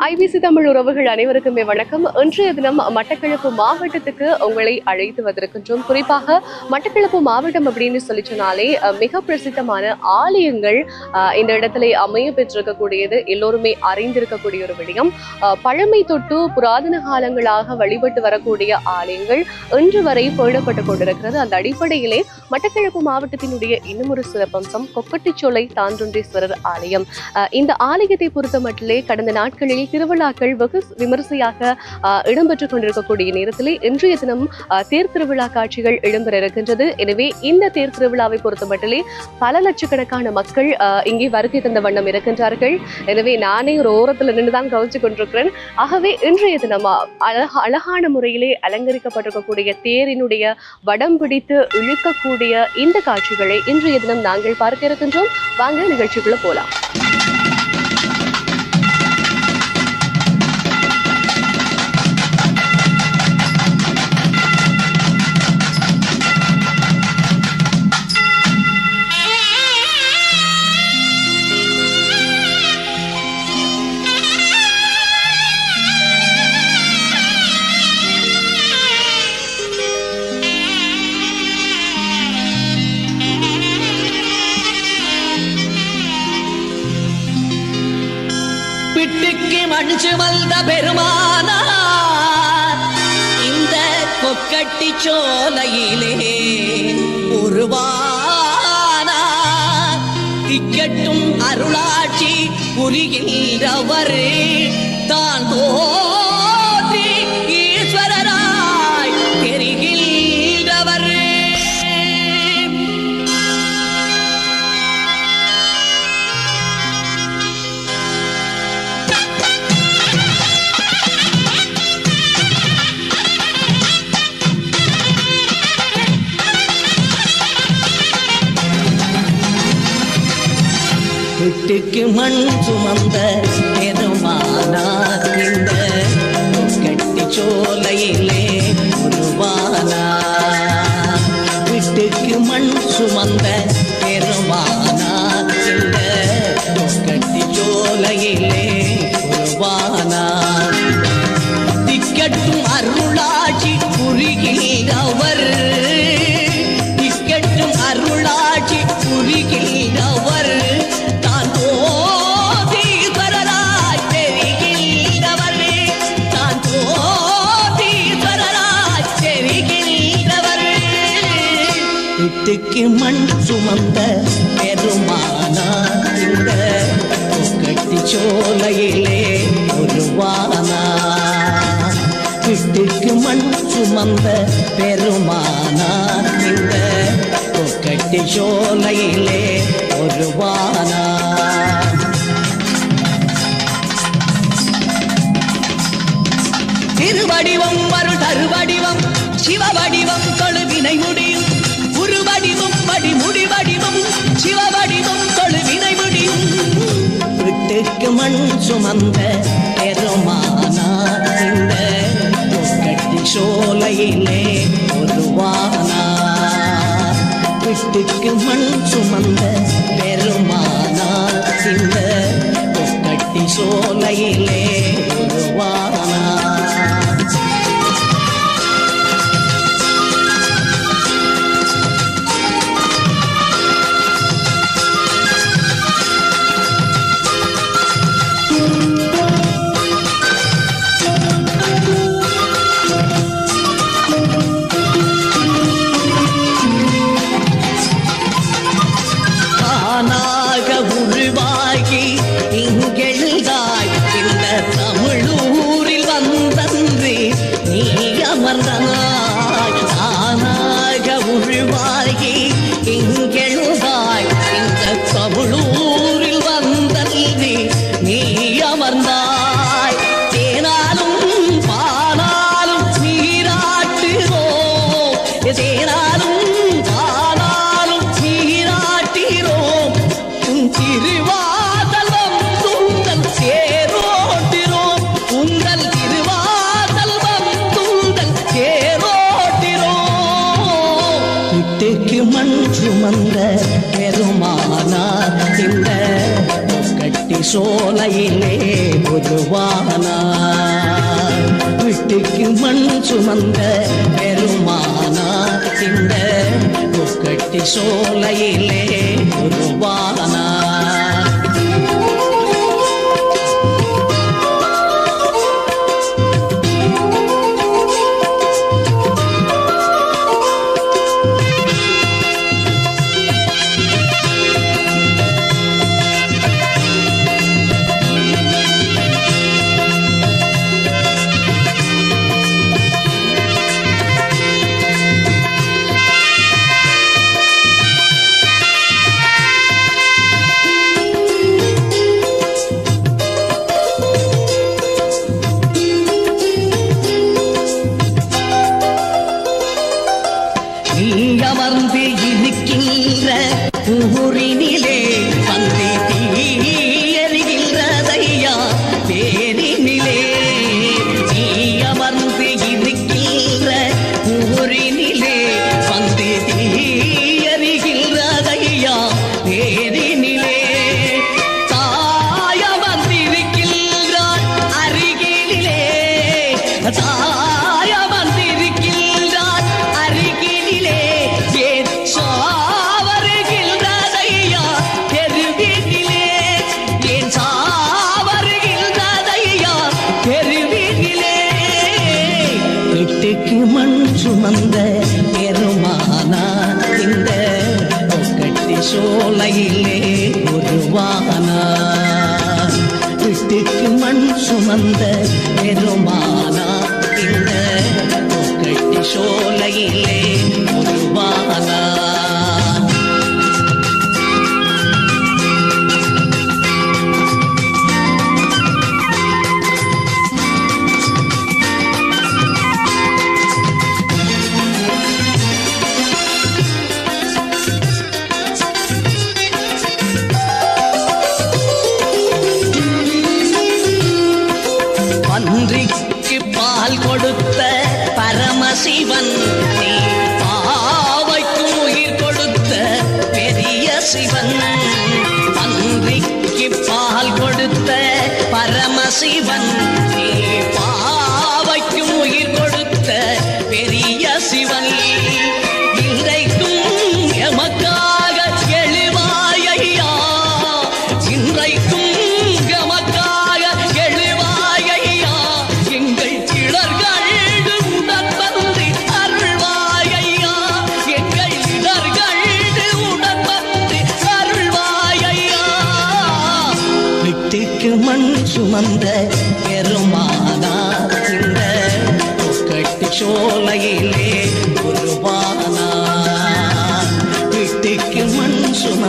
IBC Tamil உறவுகள் அனைவருக்குமே வணக்கம். இன்றைய தினம் மட்டக்களப்பு மாவட்டத்துக்கு உங்களை அழைத்து வந்திருக்கின்றோம். குறிப்பாக மட்டக்களப்பு மாவட்டம் அப்படின்னு சொல்லி சொன்னாலே மிக பிரசித்தமான ஆலயங்கள் இந்த இடத்துல அமைய பெற்றிருக்கக்கூடியது எல்லோருமே அறிந்திருக்கக்கூடிய ஒரு விடயம். பழமை தொட்டு புராதன காலங்களாக வழிபட்டு வரக்கூடிய ஆலயங்கள் இன்று வரை பேணப்பட்டு கொண்டிருக்கிறது. அந்த அடிப்படையிலே மட்டக்களப்பு மாவட்டத்தினுடைய இன்னும் ஒரு சிறப்பம்சம் கொக்கட்டிச்சோலை தான்றொன்றீஸ்வரர் ஆலயம். இந்த ஆலயத்தை பொறுத்த மட்டிலே கடந்த நாட்களில் திருவிழாக்கள் வெகு விமரிசையாக இடம்பெற்றுக் கொண்டிருக்கக்கூடிய நேரத்திலே இன்றைய தினம் தேர் திருவிழா காட்சிகள் இடம்பெற இருக்கின்றது. எனவே இந்த தேர் திருவிழாவை பொறுத்த மட்டிலே பல லட்சக்கணக்கான மக்கள் அஹ், இங்கே வருகை தந்த வண்ணம் இருக்கின்றார்கள். எனவே நானே ஒரு ஓரத்தில் நின்று தான் கவனிச்சு கொண்டிருக்கிறேன். ஆகவே இன்றைய தினம் அழக அழகான முறையிலே அலங்கரிக்கப்பட்டிருக்கக்கூடிய தேரினுடைய வடம் பிடித்து இழுக்கக்கூடிய இந்த காட்சிகளை இன்றைய தினம் நாங்கள் பார்க்க இருக்கின்றோம். வாங்க நிகழ்ச்சிக்குள்ள போலாம். கொக்கட்டி சோலையிலே உருவானா? திக்கட்டும் அருளாட்சி புரிகின்றவர் தான் தோ வீட்டுக்கு மண் சுமந்த பெருமானார் இந்த கட்டி சோலையிலே உருவானார். வீட்டுக்கு மண் சுமந்த வீட்டுக்கு மண் சுமந்த பெருமானார் இந்த கட்டி சோலையிலே உருவானார் வீட்டுக்கு மண் சுமந்த பெருமானார் இந்த கட்டி சோலையிலே உருவானார் திருவடிவம் அருள் தருவடிவம் சிவவடிவம் கொழுவினை முடி சிவவடிவம் தொழுவினை முடியும் விட்டுக்கு மண் சுமந்த பெருமானார் இந்த கட்டி சோலையிலே உருவானார். விட்டுக்கு மண் சுமந்த பெருமானார் இந்த கட்டி சோலையிலே வீட்டுக்கு மண் சுமந்த பெருமானார். இந்த கட்டி சோலையிலே உருவானார். வீட்டுக்கு மண் சுமந்த பெருமானா இந்த கட்டி சோலையிலே உருவானார். சுமந்த பெருமானா இந்த கட்டி சோலையிலே உருவானா. வீட்டுக்கு மண் சுமந்த பெருமானா இந்த கட்டி சோலையிலே பரமசிவன்.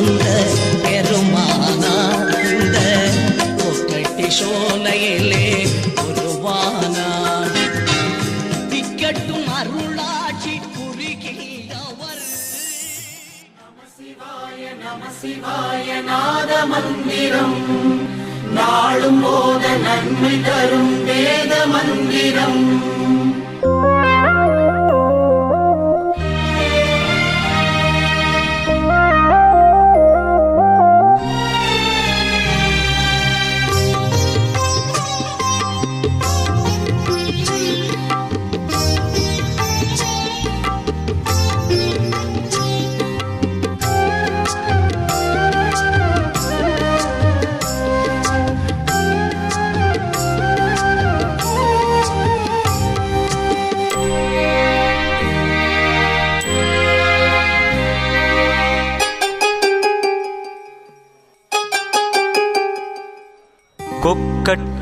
சுமந்த பெருமானா இந்த கட்டி சோலையிலே உருவானா திக்கட்டும் அருளாட்சி புரிகின்றவர் சிவாய நாத மந்திரம் நாளும் போத நன்மை தரும் வேத மந்திரம்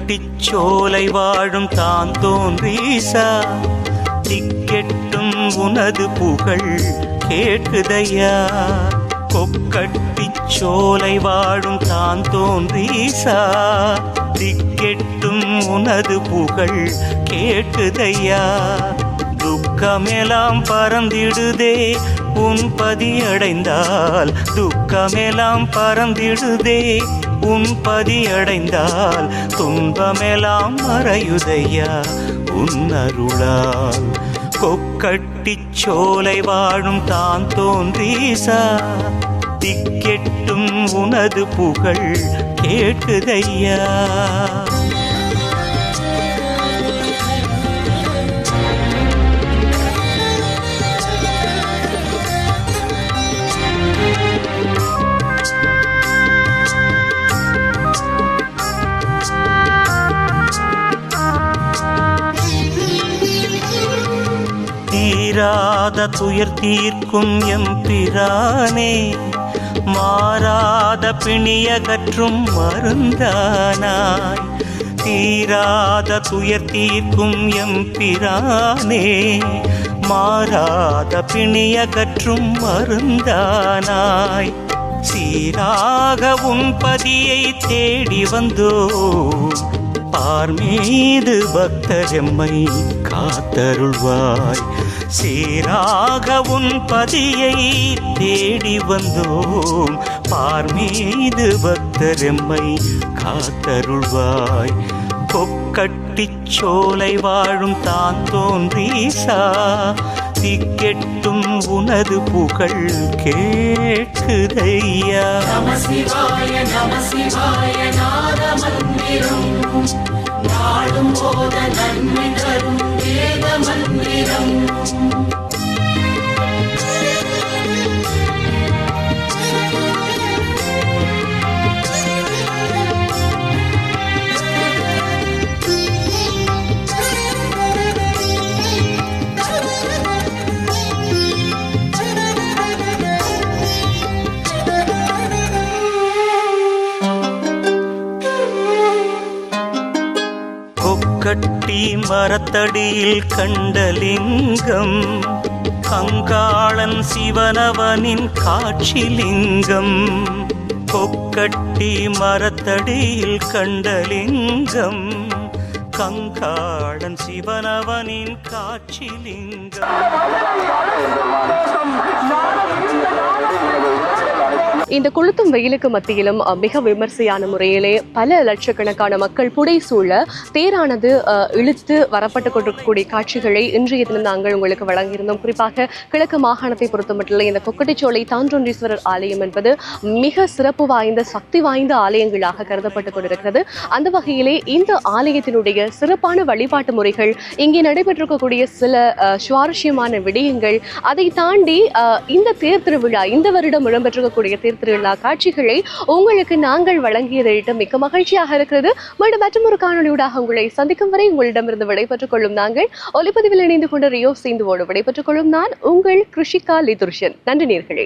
கொக்கட்டிச் வாழும் தான் தோன்றீசா திக்கெட்டும் உனது புகழ் கேட்குதையா கொக்கட்டிச்சோலை வாழும் தான் தோன்றீசா திக்கெட்டும் உனது புகழ் கேட்குதையா துக்கமெல்லாம் பறந்திடுதே உன் பதியடைந்தால். துக்கமெல்லாம் பறந்திடுதே உன் பதியடைந்தால் துன்பமெல்லாம் மறையுதையா? உன் அருளால் கொக்கட்டி சோலை வாழும் தான் தோன்றீசா? திக்கெட்டும் உனது புகழ் கேட்டுதையா? தீராத துயர் தீர்க்கும் எம்பிரானே மாறாத பிணியகற்றும் மருந்தானாய். தீராத துயர் தீர்க்கும் எம்பிரானே மாறாத பிணியகற்றும் மருந்தானாய். சீராக உன் பதியை தேடி வந்தோ. பார் மீது பக்தரெம்மை காத்தருள்வாய். சீராக உன் பதியை தேடி வந்தோம். பார் மீது பக்தரெம்மை காத்தருள்வாய். கொக்கட்டி சோலை வாழும் தான் தோன்றீசா? திக்கெட்டும் உனது புகழ் கேட்குதையா? நம சிவாய நம சிவாய நாத மந்திரம் வாழும் போத நன்மை தரும் வேத மந்திரம் மரத்தடியில் கண்டலிங்கம் கங்காளன் சிவனவனின் காட்சிலிங்கம் கொக்கட்டி மரத்தடியில் கண்டலிங்கம் கங்காளன் சிவனவனின் காட்சிலிங்கம். இந்த கொளுத்தும் வெயிலுக்கு மத்தியிலும் மிக விமர்சையான முறையிலே பல லட்சக்கணக்கான மக்கள் புடைசூழ தேரானது இழுத்து வரப்பட்டு கொண்டிருக்கக்கூடிய காட்சிகளை இன்றைய தினம் நாங்கள் உங்களுக்கு வழங்கியிருந்தோம். குறிப்பாக கிழக்கு மாகாணத்தை பொறுத்தமட்டில் இந்த கொக்கட்டிச்சோலை தான்றொன்றீஸ்வரர் ஆலயம் என்பது மிக சிறப்பு வாய்ந்த சக்தி வாய்ந்த ஆலயங்களாக கருதப்பட்டு கொண்டிருக்கிறது. அந்த வகையிலே இந்த ஆலயத்தினுடைய சிறப்பான வழிபாட்டு முறைகள் இங்கே நடைபெற்றிருக்கக்கூடிய சில சுவாரஸ்யமான விடயங்கள் அதை தாண்டி இந்த தேர் திருவிழா இந்த வருடம் இடம்பெற்றிருக்கக்கூடிய தேர் திருவிழா காட்சிகளை உங்களுக்கு நாங்கள் வழங்கியதை மிக்க மகிழ்ச்சியாக இருக்கிறது. மீண்டும் மற்றொரு காணொலியூடாக உங்களை சந்திக்கும் வரை உங்களிடமிருந்து விடைபெற்றுக் கொள்ளும் நாங்கள் ஒலிப்பதிவில் இணைந்து கொண்ட ரியோ சிந்துவோடு விடைபெற்றுக் கொள்ளும் நான் உங்கள் கிருஷிகா லிதுர்ஷன். நன்றி நேர்களே.